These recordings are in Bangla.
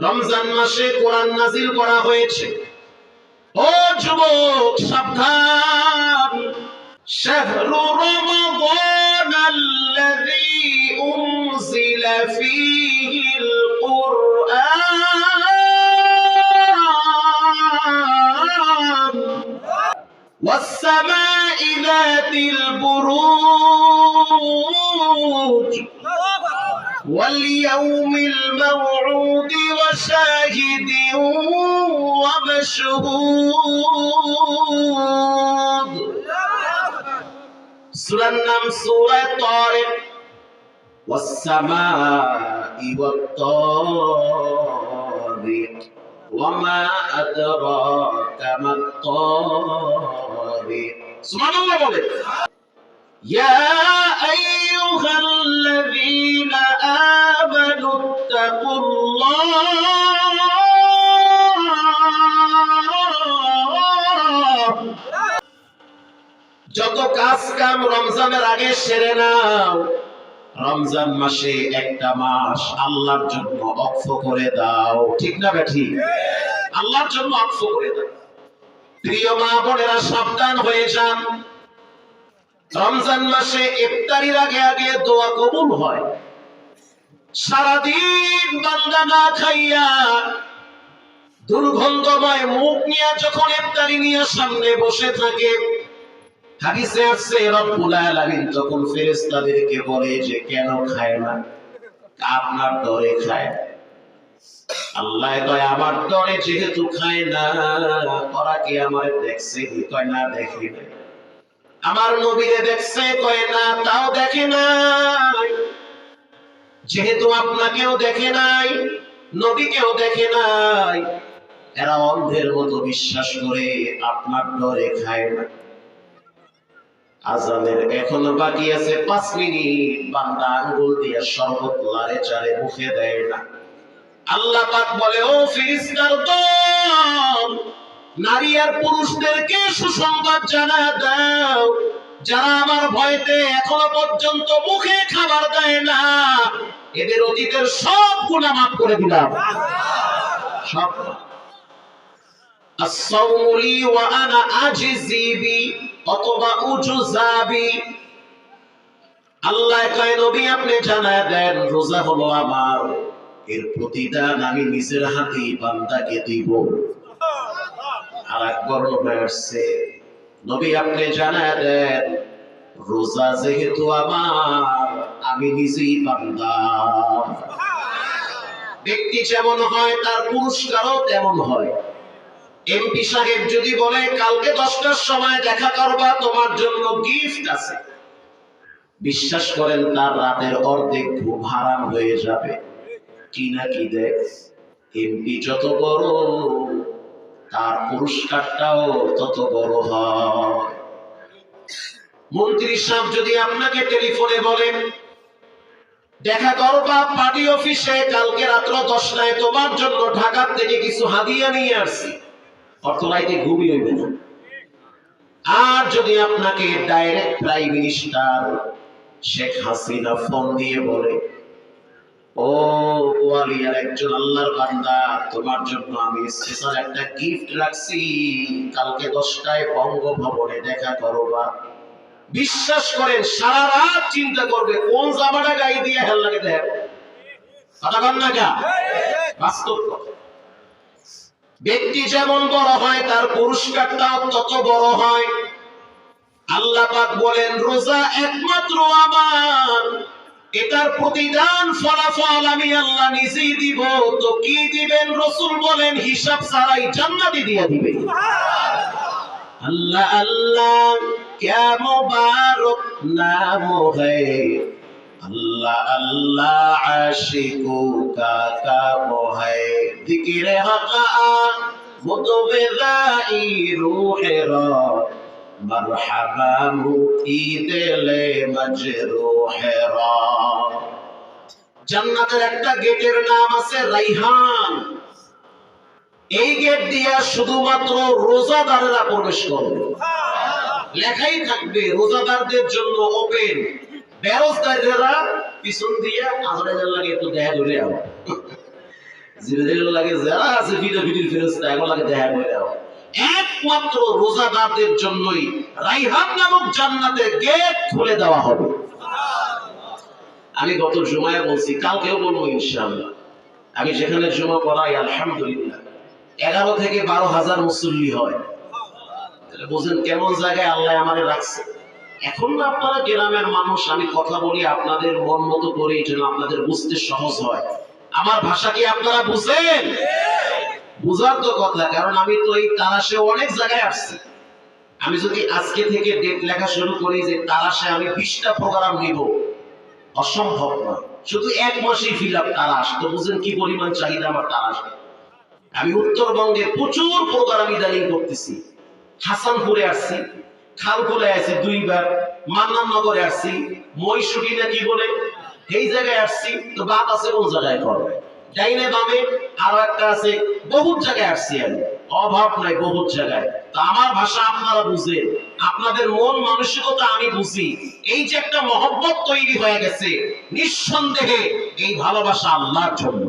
রমজান মাসে কোরআন নাজিল করা হয়েছে ও যুবক সাবধান শাহরু রমাদান الذي أنزل فيه القرآن والسماء ذات البروج واليوم الموعود وشاهد ومشهود. سورة النم سورة طارق. والسماء والطارق. وما أدراك ما الطارق. سبحان الله يا آمنوا اتقوا الله যত কাজ কাম রমজানের আগে সেরে নাও রমজান মাসে একটা মাস আল্লাহর জন্য অক্ষ করে দাও ঠিক না বেঠি আল্লাহর জন্য অক্ষ করে দাও প্রিয় মা বোনেরা সাবধান হয়ে যান রমজান মাসে ইফতারির আগে আগে দোয়া কবুল হয় সারাদিন বান্দা না খাইয়া দুর্গন্ধময় মুখ নিয়ে যখন ইফতারি নিয়ে সামনে বসে থাকে, হাদিসে আসছে রব্বুল আলামিন তখন ফেরেশতাদেরকে বলে যে কেন খায় না, আপনার ডরে খায়। আল্লাহ আমার ডরে যেহেতু খায় না কি আমার দেখছে কয়, না আমার নবীরে দেখছে, কয়, না, তাও দেখে নাই। যেহেতু আপনাকেও দেখে নাই, নবীকেও দেখে নাই, এরা অন্ধের মতো বিশ্বাস করে আপনার ডরে খায় না। আজানের এখনও বাকি আছে পাঁচ মিনিট, বান্দা আঙ্গুল দিয়ে শরবত লারে চারে মুখে দেয় না। আল্লাহ পাক বলে, ও ফিরিস্তার দল, নারী আর পুরুষদেরকে সুসংবাদ জানা দাও যারা আমার ভয়তে এখনও পর্যন্ত মুখে খাবার দেয় না, এদের অতীতের সব গুণা মাফ করে দিলাম। সব আসাউলি ওয়া আনা আজিজিবি অথবা উজুজাবি আল্লাহ কয়, নবী, আপনি জানায় দেন, রোজা হলো আমার। এর প্রতিদান আমি নিজের হাতেই বান্দাকে দিব। আর আসছে। নবী আপনি জানায় দেন রোজা যেহেতু আমার, আমি নিজেই বান্দা। ব্যক্তি যেমন হয়, তার পুরস্কারও তেমন হয়। এমপি সাহেব যদি বলে, কালকে দশটার সময় দেখা করবা, তোমার জন্য গিফট আছে। বিশ্বাস করেন, তার রাতের অর্ধেক ঘুম হারাম হয়ে যাবে। কি না কি দেখ এমপি যত বড় তার পুরস্কারটাও তত বড় হয়। মন্ত্রী সাহেব যদি আপনাকে টেলিফোনে বলেন, দেখা করবা পার্টি অফিসে, কালকে রাত্র দশটায় তোমার জন্য ঢাকার থেকে কিছু হাদিয়া নিয়ে আসছি। অর্থনৈতিক ঘুমই হইবে না। আর যদি আপনাকে direct prime minister Sheikh Hasina phone দিয়ে বলে, ও একজন আল্লাহর বান্দা, তোমার জন্য আমি স্পেশাল একটা গিফট রাখছি। কালকে দশটায় বঙ্গভবনে দেখা করবা। বিশ্বাস করেন, সারা রাত চিন্তা করবে, কোন জামাটা গায়ে দিয়ে হেল লাগে দেখ। কথা না বাস্তব ব্যক্তি যেমন বড় হয়, তার পুরস্কারটাও তত বড় হয়। আল্লাহ পাক বলেন, রোজা একমাত্র আমার। এটার প্রতিদান ফলাফল আমি আল্লাহ নিজেই দিব। তো কি দিবেন? রসুল বলেন, হিসাব ছাড়াই জান্নাতি দিয়ে দিবে। আল্লাহ আল্লাহ কেমন বার নাম হে আল্লাহ আল্লাহ, আশিক কা কাম হে জিকিরে হাকা মুদবে রাই রুহে রা مرحبا مجروح را জান্নাতের একটা গেটের নাম আছে রাইহান এই গেট দিয়া শুধুমাত্র রোজাদারেরা প্রবেশ করবে লেখাই থাকবে রোজাদারদের জন্য ওপেন বেরোজগারেরা পিছন দিয়া আজরাইল লাগে একটু দেখা ধরে আবার লাগে যারা আছে ফেরস্তা লাগে দেখা ধরে আবার এক একমাত্র রোজাদারদের জন্যই রাইহান নামক জান্নাতের গেট খুলে দেওয়া হবে। আমি গত জুমায় বলছি, কালকেও বলব ইনশাআল্লাহ। আমি যেখানে জমা পড়াই, আলহামদুলিল্লাহ। এগারো থেকে বারো হাজার মুসল্লি হয়। তাহলে কেমন জায়গায় আল্লাহ আমাদের রাখছে। এখন না আপনারা গ্রামের মানুষ, আমি কথা বলি আপনাদের মন মতো করে জন্য আপনাদের বুঝতে সহজ হয়। আমার ভাষা কি আপনারা বুঝেন? বুঝার তো কথা, কারণ আমি তো এই তারাশে অনেক জায়গায় আসছি। আমি যদি আজকে থেকে ডেট লেখা শুরু করি যে তারাশে আমি বিশটা প্রোগ্রাম নিব, অসম্ভব নয়। শুধু এক মাসেই ফিল আপ তারাশ তো বুঝেন কি পরিমাণ চাহিদা আমার তারাশ আমি উত্তরবঙ্গে প্রচুর প্রোগ্রাম ইদানিং করতেছি। হাসানপুরে আসছি খালপুরে আসছি দুইবার মান্নাননগরে আসছি মহিষুটি না কি বলে, এই জায়গায় আসছি, তো বাদ আছে কোন জায়গায় করবে ডাইনে বামে আরও একটা আছে, বহুত জায়গায় আসছি আমি। অভাব নাই বহুত জায়গায়। তো আমার ভাষা আপনারা বুঝেন আপনাদের মন মানসিকতা আমি বুঝি। এই যে একটা মহব্বত তৈরি হয়ে গেছে, নিঃসন্দেহে এই ভালোবাসা আল্লাহর জন্য।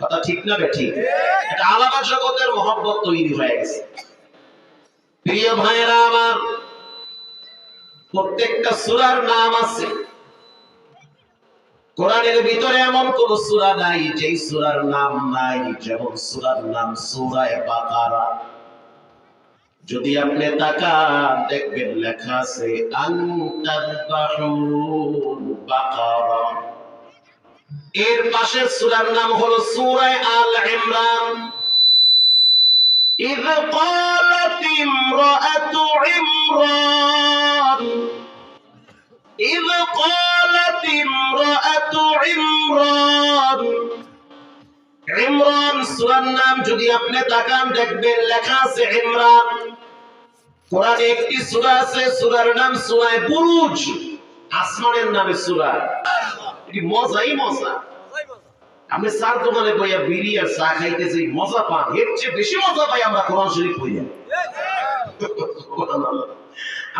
কথা ঠিক না বে ঠিক? এটা আলাদা জগতের মহব্বত তৈরি হয়ে গেছে। প্রিয় ভাইয়েরা, আমার প্রত্যেকটা সূরার নাম আছে। কোরআনের ভিতরে এমন কোন সূরা নাই যেই সূরার নাম নাই যেমন সূরার নাম সূরায়ে বাকারা যদি আপনি তাকান দেখবেন লেখা আছে আনতাযবাহুল বাকারা এর পাশের সূরার নাম হলো সূরায়ে আল ইমরান إذ قالت امرأة عمران إذ قالت امرأة عمران ইমরান সূরার নাম যদি আপনি তাকান দেখবেন লেখা আছে ইমরান কোরআনে একটি সূরা আছে সূরার নাম সূরা বুরুজ আসমানের নামে সূরা এটি মজাই মজা আপনি চার দোকানে বইয়া বিড়ি আর চা খাইতে যে মজা পান এর চেয়ে বেশি মজা পাই আমরা কোরআন শরীফ বইয়া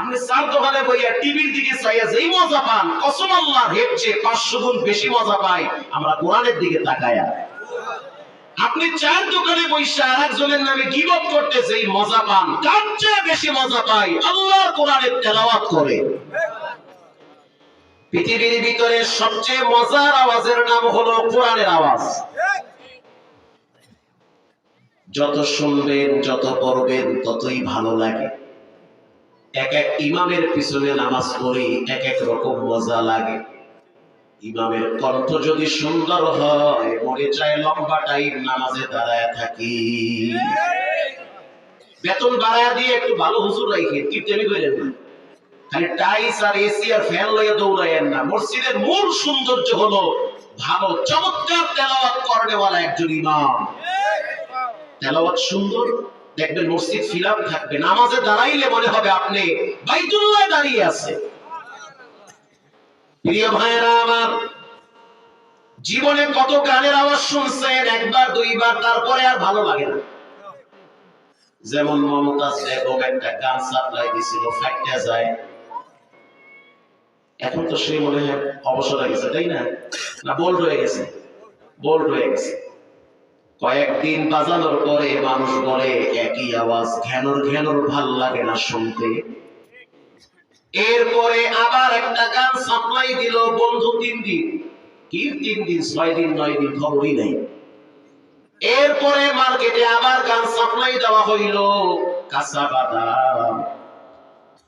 আপনি চার দোকানে বইয়া টিভির দিকে চাইয়া যেই মজা পান, কসম আল্লাহ চেয়ে পাঁচশো গুণ বেশি মজা পাই, আমরা কোরআনের দিকে তাকায়া। আপনি চার দোকানে বৈশা আর একজনের নামে গিবত করতে যেই মজা পান তার চেয়ে বেশি মজা পাই? আল্লাহর কোরআনের তেলাওয়াত করে। পৃথিবীর ভিতরে সবচেয়ে মজার আওয়াজের নাম হলো কোরআনের আওয়াজ। যত শুনবেন, যত পড়বেন, ততই ভালো লাগে। এক এক ইমামের পিছনে নামাজ পড়ি এক এক রকম মজা লাগে। ইমামের কণ্ঠ যদি সুন্দর হয়, মনে চায় লম্বা টাইম নামাজে দাঁড়ায় থাকি। বেতন বাড়ায় দিয়ে একটু ভালো হুজুর রাখি কিপ্টেমি করেন না। খালি টাইস আর এসি আর ফ্যান লইয়া দৌড়াইয়েন না। মসজিদের মূল সৌন্দর্য হলো ভালো, চমৎকার তেলাওয়াত করেনেওয়ালা একজন ইমাম। তেলাওয়াত সুন্দর দেখবেন মসজিদ থাকবে, নামাজে দাঁড়াইলে মনে হবে আপনি বাইতুল্লাহ দাঁড়িয়ে আছে প্রিয় ভাইয়েরা, আমার জীবনে কত গানের আওয়াজ শুনছেন, একবার, দুইবার, তারপরে আর ভালো লাগে না। যেমন মমতাজ একটা গান সাপ্লাই দিছিল যায়। এখন তো সে মনে হয় অবসর হয়ে গেছে, তাই না? না বোল্ড হয়ে গেছে বোল্ড হয়ে গেছে। কয়েকদিন বাজানোর পরে মানুষ বলে, একই আওয়াজ ঘ্যানর ঘ্যানর ভালো লাগে না শুনতে। এরপরে আবার একটা গান সাপ্লাই দিল বন্ধু তিন দিন। কি তিন দিন, ছয় দিন, নয় দিন, খবরই নেই। এরপরে মার্কেটে আবার গান সাপ্লাই দেওয়া হইল, কাঁচা বাদাম।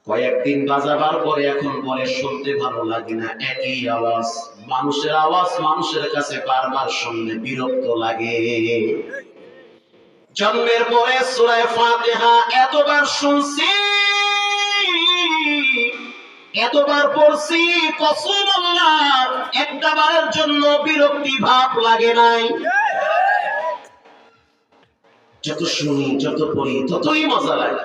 কয়েকদিন বাজাবার পরে এখন পরে শুনতে ভালো লাগে না, একই আওয়াজ। মানুষের আওয়াজ মানুষের কাছে বারবার শুনলে বিরক্ত লাগে। জন্মের পরে সুরায় ফাতিহা এতবার শুনছি, এতবার পড়ছি, কসম আল্লাহ, একটা বারের জন্য বিরক্তি ভাব লাগে নাই। যত শুনি, যত পড়ি, ততই মজা লাগে।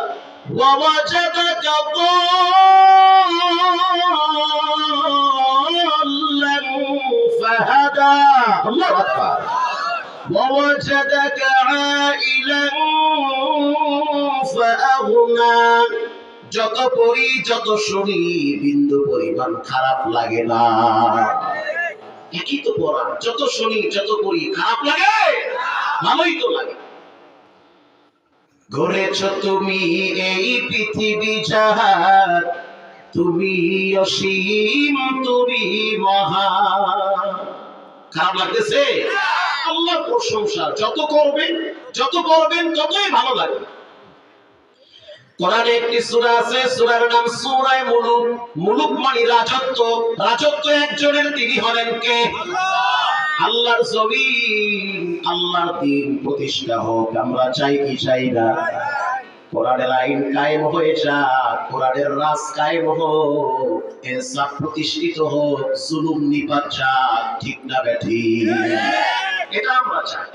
ووجدك ضالا فهدى الله أكبر ووجدك عائلا فأغنى যত পড়ি যত শুনি বিন্দু পরিমাণ খারাপ লাগে না একই তো পড়া যত শুনি যত পড়ি খারাপ লাগে ভালোই তো লাগে গড়েছ তুমি এই পৃথিবী জাহান তুমি অসীম, তুমি মহা খারাপ লাগতেছে? আল্লাহ প্রশংসা। যত করবেন যত করবেন ততই ভালো লাগে। কোরআনে একটি সূরা আছে, সূরার নাম সূরায়ে মুলুক। মুলুক মানে রাজত্ব। রাজত্ব একজনের, তিনি হলেন কে? আল্লাহর জমিন আল্লাহর দিন প্রতিষ্ঠা হোক আমরা চাই কি চাই না কোরআনের আইন কায়েম হয়ে যাক কোরআনের রাজ কায়েম হোক ইনসাফ প্রতিষ্ঠিত হোক জুলুম নিপাত যাক ঠিক না বেঠি এটা আমরা চাই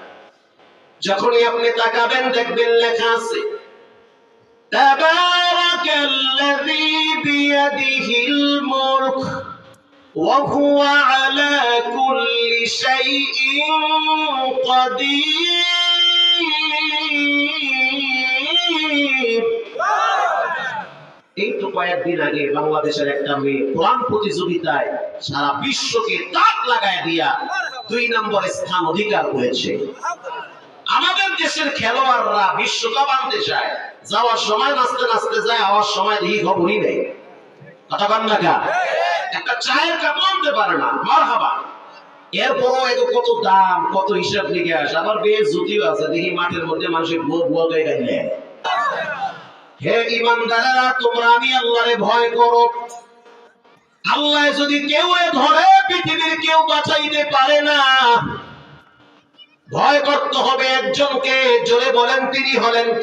যখনই আপনি তাকাবেন দেখবেন লেখা আছে تبارك الذي بيده الملك وهو على كل شيء قدير এই তো কয়েকদিন আগে বাংলাদেশের একটা মেয়ে কোরআন প্রতিযোগিতায় সারা বিশ্বকে তাক লাগায় দিয়া দুই নম্বর স্থান অধিকার করেছে আমাদের দেশের খেলোয়াড়রা বিশ্বকাপ আনতে চায় যাওয়ার সময় নাচতে নাচতে যায় আওয়ার সময় দেখি খবরই নেই কথা বল না কা? একটা চায়ের কাপ আনতে পারে না। মার হাবা এরপরও এত কত দাম, কত হিসাব নিকাশ আবার বেশ জুতিও আছে, দেখি মাঠের মধ্যে মানুষের বুয়া বুয়া গায়ে গাইলে হে ইমানদারেরা তোমরা আমি আল্লাহরে ভয় করো। আল্লাহ যদি কেউ ধরে, পৃথিবীর কেউ বাঁচাইতে পারে না। ভয় করতে হবে একজনকে। জোরে বলেন, তিনি হলেন